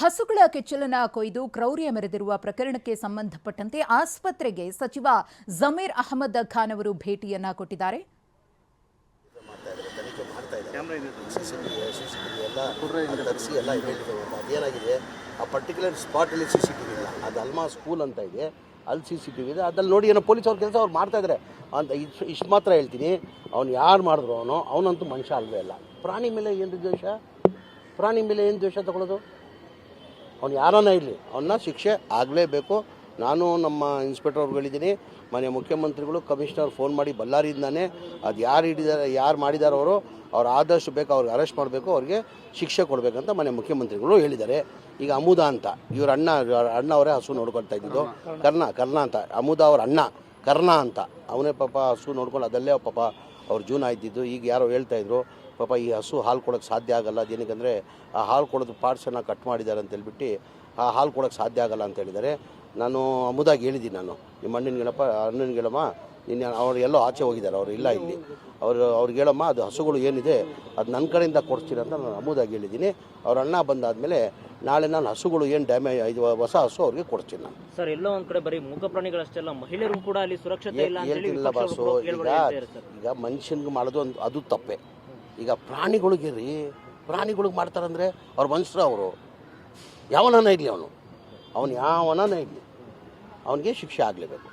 ಹಸುಗಳ ಕೆಚ್ಚಲನ ಕೊಯ್ದು ಕ್ರೌರ್ಯ ಮೆರೆದಿರುವ ಪ್ರಕರಣಕ್ಕೆ ಸಂಬಂಧಪಟ್ಟಂತೆ ಆಸ್ಪತ್ರೆಗೆ ಸಚಿವ ಜಮೀರ್ ಅಹಮದ್ ಖಾನ್ ಅವರು ಭೇಟಿಯನ್ನ ಕೊಟ್ಟಿದ್ದಾರೆ. ಆ ಪರ್ಟಿಕ್ಯುಲರ್ ಸ್ಪಾಟಲ್ಲಿ ಸಿ ಸಿ ಟಿ ವಿ ಇಲ್ಲ. ಅದು ಅಲ್ಮಾ ಸ್ಕೂಲ್ ಅಂತ ಇದೆ. ಅಲ್ಲಿ ಸಿ ಸಿ ಟಿ ವಿ ಇದೆ. ಅದ್ರಲ್ಲಿ ನೋಡಿ ಏನೋ ಪೊಲೀಸ್ ಅವ್ರ ಕೆಲಸ ಅವ್ರು ಮಾಡ್ತಾ ಇದ್ದಾರೆ ಅಂತ ಇಷ್ಟು ಇಷ್ಟು ಮಾತ್ರ ಹೇಳ್ತೀನಿ. ಅವ್ನು ಯಾರು ಮಾಡಿದ್ರು ಅವನು? ಅವನಂತೂ ಮನುಷ್ಯ ಅಲ್ವೇ ಅಲ್ಲ. ಪ್ರಾಣಿ ಮೇಲೆ ಏನು ದ್ವೇಷ? ಪ್ರಾಣಿ ಮೇಲೆ ಏನು ದ್ವೇಷ ತಗೊಳ್ಳೋದು ಅವ್ನು ಯಾರನ್ನ ಇರಲಿ ಅವನ್ನ ಶಿಕ್ಷೆ ಆಗಲೇಬೇಕು. ನಾನು ನಮ್ಮ ಇನ್ಸ್ಪೆಕ್ಟರ್ ಅವ್ರುಗಳಿದ್ದೀನಿ. ಮನೆ ಮುಖ್ಯಮಂತ್ರಿಗಳು ಕಮಿಷನರ್ ಫೋನ್ ಮಾಡಿ ಬಳ್ಳಾರಿಯಿಂದಾನೆ ಅದು ಯಾರು ಹಿಡಿದಾರೆ ಯಾರು ಮಾಡಿದಾರೋ ಅವರು ಅವ್ರು ಆದಷ್ಟು ಬೇಕು ಅವ್ರಿಗೆ ಅರೆಸ್ಟ್ ಮಾಡಬೇಕು ಅವ್ರಿಗೆ ಶಿಕ್ಷೆ ಕೊಡಬೇಕಂತ ಮನೆ ಮುಖ್ಯಮಂತ್ರಿಗಳು ಹೇಳಿದ್ದಾರೆ. ಈಗ ಅಮುದಾ ಅಂತ ಇವ್ರ ಅಣ್ಣ ಅಣ್ಣ ಅವರೇ ಹಸು ನೋಡ್ಕೊಳ್ತಾ ಇದ್ದಿದ್ದು. ಕರ್ಣ. ಕರ್ಣ ಅಂತ ಅಮುದಾ ಅವ್ರ ಅಣ್ಣ. ಕರ್ಣ ಅಂತ. ಅವನೇ ಪಾಪ ಹಸು ನೋಡ್ಕೊಂಡು ಅದಲ್ಲೇ ಪಾಪ ಅವ್ರ ಜೀವನ ಇದ್ದಿದ್ದು ಈಗ ಯಾರೋ ಹೇಳ್ತಾ ಇದ್ರು, ಪಾಪ ಈ ಹಸು ಹಾಲು ಕೊಡೋಕೆ ಸಾಧ್ಯ ಆಗಲ್ಲ ಅದೇನಕ್ಕಂದರೆ ಆ ಹಾಲು ಕೊಡೋದು ಪಾರ್ಟ್ಸನ್ನು ಕಟ್ ಮಾಡಿದ್ದಾರೆ ಅಂತ ಹೇಳ್ಬಿಟ್ಟು ಆ ಹಾಲು ಕೊಡೋಕೆ ಸಾಧ್ಯ ಆಗಲ್ಲ ಅಂತ ಹೇಳಿದ್ದಾರೆ. ನಾನು ಅಮುದಾಗಿ ಹೇಳಿದ್ದೀನಿ ನಾನು. ನಿಮ್ಮ ಅಣ್ಣನ ಗೆಳಪ್ಪ ಅಣ್ಣನ ಗೆಳಮ್ಮ ಇನ್ನು ಅವ್ರು ಎಲ್ಲೋ ಆಚೆ ಹೋಗಿದ್ದಾರೆ, ಅವರು ಇಲ್ಲ ಇಲ್ಲಿ. ಅವರು ಅವ್ರಿಗೆ ಹೇಳಮ್ಮ, ಅದು ಹಸುಗಳು ಏನಿದೆ, ಅದು ನನ್ನ ಕಡೆಯಿಂದ ಕೊಡ್ತೀರ ಅಂತ ನಾನು ಅಮುದಾಗಿ ಹೇಳಿದ್ದೀನಿ. ಅವ್ರ ಅಣ್ಣ ಬಂದಾದಮೇಲೆ ನಾಳೆ ನಾನು ಹಸುಗಳು ಏನು ಡ್ಯಾಮೇಜ್ ಇದು ಹೊಸ ಹಸು ಅವ್ರಿಗೆ ಕೊಡ್ತೀನಿ ನಾನು. ಸರ್ ಎಲ್ಲೋ ಒಂದು ಕಡೆ ಬರೀ ಮೂಕ ಪ್ರಾಣಿಗಳಷ್ಟೆಲ್ಲ ಮಹಿಳೆಯರು ಕೂಡ ಅಲ್ಲಿ ಸುರಕ್ಷತೆ ಇಲ್ಲ ಅಂತ ಹೇಳಿ ಹೇಳ್ತಿಲ್ಲ ಬಾಸು ಈಗ ಈಗ ಮನುಷ್ಯನ್ಗೆ ಮಾಡೋದು ಒಂದು ಅದು ತಪ್ಪೆ. ಈಗ ಪ್ರಾಣಿಗಳಿಗೆ ರೀ ಪ್ರಾಣಿಗಳಿಗೆ ಮಾಡ್ತಾರಂದ್ರೆ ಅವ್ರ ಮನುಷ್ಯರು ಅವರು. ಯಾವನನ ಇರಲಿ ಅವನು? ಅವನು ಯಾವನನ ಇರಲಿ? ಅವನಿಗೆ ಶಿಕ್ಷೆ ಆಗಲೇಬೇಕು.